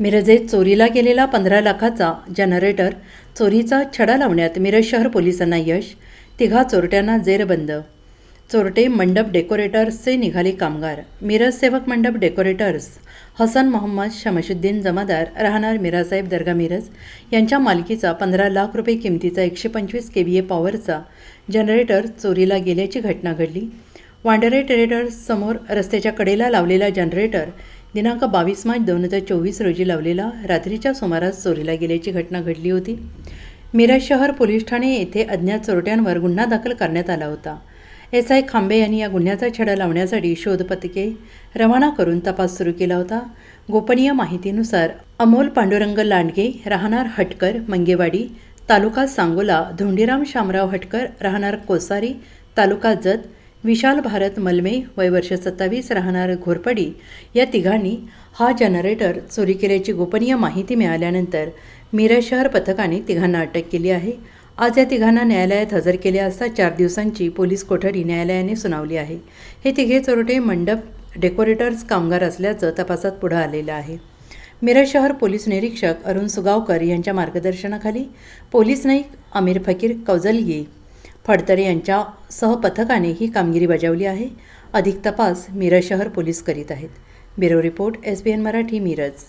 मिरजेत चोरीला गेलेला पंधरा लाखाचा जनरेटर चोरीचा छडा लावण्यात मिरज शहर पोलिसांना यश तिघा चोरट्यांना जेरबंद चोरटे मंडप डेकोरेटर्सचे निघाले कामगार. मिरज सेवक मंडप डेकोरेटर्स हसन मोहम्मद शमशुद्दीन जमादार राहणार मिरासाहेब दर्गा मिरज यांच्या मालकीचा पंधरा लाख रुपये किमतीचा एकशे पंचवीस के व्ही ए पॉवरचा जनरेटर चोरीला गेल्याची घटना घडली. वांडरे ट्रेडर्स समोर रस्त्याच्या कडेला लावलेला जनरेटर दिनांक बावीस मार्च दोन हजार चोवीस रोजी लावलेला रात्रीच्या सुमारास चोरीला गेल्याची घटना घडली होती. मिरज शहर पोलीस ठाणे येथे अज्ञात चोरट्यांवर गुन्हा दाखल करण्यात आला होता. एस आय खांबे यांनी या गुन्ह्याचा छडा लावण्यासाठी शोधपथके रवाना करून तपास सुरू केला होता. गोपनीय माहितीनुसार अमोल पांडुरंग लांडगे राहणार हटकर मंगेवाडी तालुका सांगोला धोंडीराम शामराव हटकर राहणार कोसारी तालुका जत विशाल भारत मलमे वय वर्ष सत्तावीस राहणार घोरपडी या तिघांनी हा जनरेटर चोरी केल्याची गोपनीय माहिती मिळाल्यानंतर मिरज शहर पथकाने तिघांना अटक केली आहे. आज या तिघांना न्यायालयात हजर केले असता चार दिवसांची पोलीस कोठडी न्यायालयाने सुनावली आहे. हे तिघे चोरटे मंडप डेकोरेटर्स कामगार असल्याचं तपासात पुढं आलेलं आहे. मिरज शहर पोलीस निरीक्षक अरुण सुगावकर यांच्या मार्गदर्शनाखाली पोलीस नाईक आमिर फकीर कौजलगी फडतरे यांच्या सहपथकाने ही कामगिरी बजावली आहे. अधिक तपास मिरज शहर पोलीस करीत आहेत. Bureau report S B N Marathi Miraj.